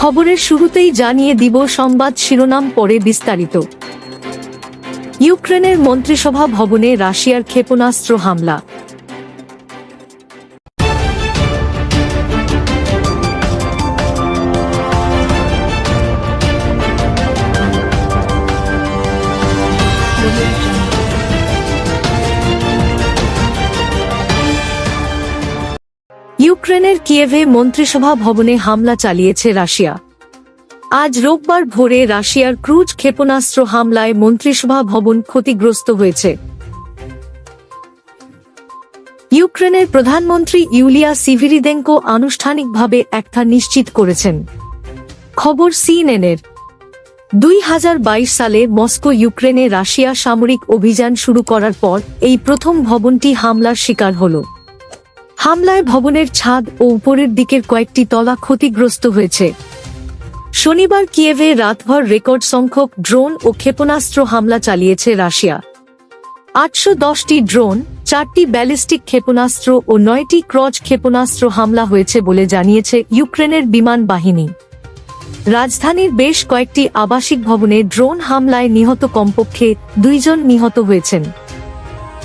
খবরের শুরুতেই জানিয়ে দিব সংবাদ শিরোনাম পরে বিস্তারিত। ইউক্রেনের মন্ত্রিসভা ভবনে রাশিয়ার ক্ষেপণাস্ত্র হামলা। ইউক্রেনের কিয়েভে মন্ত্রিসভা ভবনে হামলা চালিয়েছে রাশিয়া। আজ রোববার ভোরে রাশিয়ার ক্রুজ ক্ষেপণাস্ত্র হামলায় মন্ত্রিসভা ভবন ক্ষতিগ্রস্ত হয়েছে। ইউক্রেনের প্রধানমন্ত্রী ইউলিয়া সিভিরিদেঙ্কো আনুষ্ঠানিকভাবে একটা নিশ্চিত করেছেন। খবর সিএনএনের। দুই হাজার বাইশ সালে মস্কো ইউক্রেনে রাশিয়া সামরিক অভিযান শুরু করার পর এই প্রথম ভবনটি হামলার শিকার হল। হামলায় ভবনের ছাদ ও উপরের দিকের কয়েকটি তলা ক্ষতিগ্রস্ত হয়েছে। শনিবার কিয়েভে রাতভর রেকর্ড সংখ্যক ড্রোন ও ক্ষেপণাস্ত্র হামলা চালিয়েছে রাশিয়া। আটশো দশটি ড্রোন, চারটি ব্যালিস্টিক ক্ষেপণাস্ত্র ও নয়টি ক্রজ ক্ষেপণাস্ত্র হামলা হয়েছে বলে জানিয়েছে ইউক্রেনের বিমান বাহিনী। রাজধানীর বেশ কয়েকটি আবাসিক ভবনে ড্রোন হামলায় নিহত কমপক্ষে দুইজন নিহত হয়েছেন।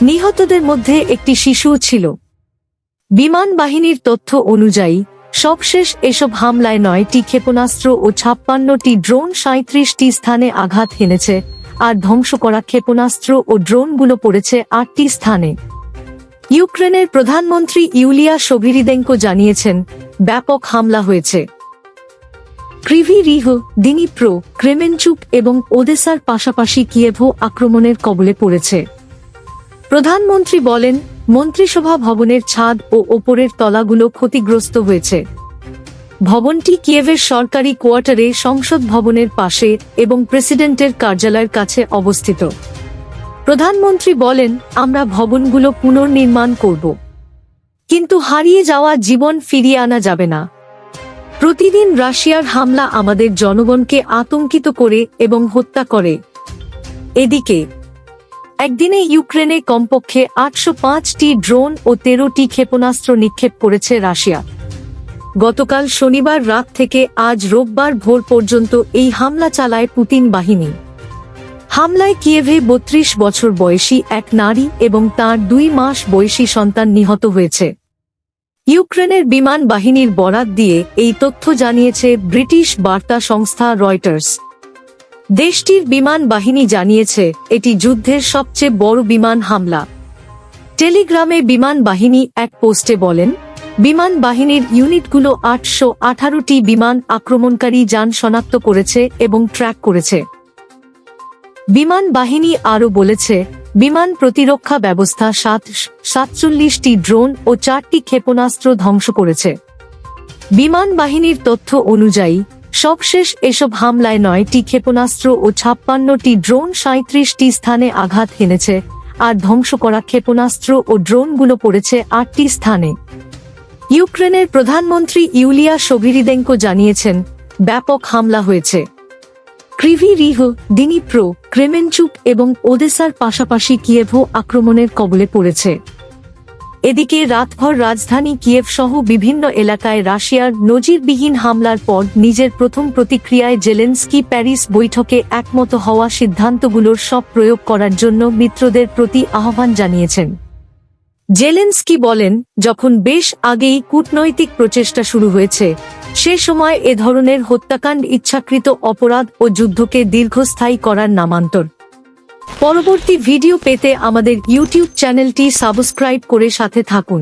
নিহতদের মধ্যে একটি শিশুও ছিল। বিমান বাহিনীর তথ্য অনুযায়ী, সবশেষ এসব হামলায় নয়টি ক্ষেপণাস্ত্র ও ছাপ্পান্নটি ড্রোন সাঁত্রিশটি স্থানে আঘাত হেনেছে, আর ধ্বংস করা ক্ষেপণাস্ত্র ও ড্রোনগুলো পড়েছে আটটি স্থানে। ইউক্রেনের প্রধানমন্ত্রী ইউলিয়া সোভিরিদেঙ্কো জানিয়েছেন, ব্যাপক হামলা হয়েছে। ক্রিভি রিহ, দিনিপ্রো, ক্রেমেনচুক এবং ওদেসার পাশাপাশি কিয়েভো আক্রমণের কবলে পড়েছে। প্রধানমন্ত্রী বলেন মন্ত্রিসভা ভবনের ছাদ ও ওপরের তলাগুলো ক্ষতিগ্রস্ত হয়েছে। ভবনটি কিয়েভের সরকারি কোয়ার্টারে সংসদ ভবনের পাশে এবং প্রেসিডেন্টের কার্যালয়ের কাছে অবস্থিত। প্রধানমন্ত্রী বলেন, আমরা ভবনগুলো পুনর্নির্মাণ করব। কিন্তু হারিয়ে যাওয়া জীবন ফিরিয়ে আনা যাবে না। প্রতিদিন রাশিয়ার হামলা আমাদের জনগণকে আতঙ্কিত করে এবং হত্যা করে। এদিকে একদিনে ইউক্রেনে কমপক্ষে আটশো পাঁচটি ড্রোন ও তেরোটি ক্ষেপণাস্ত্র নিক্ষেপ করেছে রাশিয়া। গতকাল শনিবার রাত থেকে আজ রোববার ভোর পর্যন্ত এই হামলা চালায় পুতিন বাহিনী। হামলায় কিয়েভে বত্রিশ বছর বয়সী এক নারী এবং তার দুই মাস বয়সী সন্তান নিহত হয়েছে। ইউক্রেনের বিমান বাহিনীর বরাত দিয়ে এই তথ্য জানিয়েছে ব্রিটিশ বার্তা সংস্থা রয়টার্স। দেশটির বিমান বাহিনী জানিয়েছে, এটি যুদ্ধের সবচেয়ে বড় বিমান হামলা। টেলিগ্রামে বিমান বাহিনী এক পোস্টে বলেন, বিমান বাহিনীর ইউনিটগুলো আটশো আঠারোটি বিমান আক্রমণকারী যান শনাক্ত করেছে এবং ট্র্যাক করেছে। বিমান বাহিনী আরও বলেছে, বিমান প্রতিরক্ষা ব্যবস্থা সাত সাতচল্লিশটি ড্রোন ও চারটি ক্ষেপণাস্ত্র ধ্বংস করেছে। বিমান বাহিনীর তথ্য অনুযায়ী সবশেষ এসব হামলায় নয়টি ক্ষেপণাস্ত্র ও ছাপ্পান্নটি ড্রোন সাঁত্রিশটি স্থানে আঘাত হেনেছে, আর ধ্বংস করা ক্ষেপণাস্ত্র ও ড্রোনগুলো পড়েছে আটটি স্থানে। ইউক্রেনের প্রধানমন্ত্রী ইউলিয়া সোভিরিদেঙ্কো জানিয়েছেন, ব্যাপক হামলা হয়েছে। ক্রিভি রিহ দিনিপ্রো ক্রেমেনচুক এবং ওদেসার পাশাপাশি কিয়েভো আক্রমণের কবলে পড়েছে। এদিকে রাতভর রাজধানী কিয়েভ সহ বিভিন্ন এলাকায় রাশিয়ার নজিরবিহীন হামলার পর নিজের প্রথম প্রতিক্রিয়ায় জেলেন্সকি প্যারিস বৈঠকে একমত হওয়া সিদ্ধান্তগুলোর সব প্রয়োগ করার জন্য মিত্রদের প্রতি আহ্বান জানিয়েছেন। জেলেন্সকি বলেন, যখন বেশ আগেই কূটনৈতিক প্রচেষ্টা শুরু হয়েছে, সে সময় এ ধরনের হত্যাকাণ্ড ইচ্ছাকৃত অপরাধ ও যুদ্ধকে দীর্ঘস্থায়ী করার নামান্তর। পরবর্তী ভিডিও পেতে আমাদের ইউটিউব চ্যানেলটি সাবস্ক্রাইব করে সাথে থাকুন।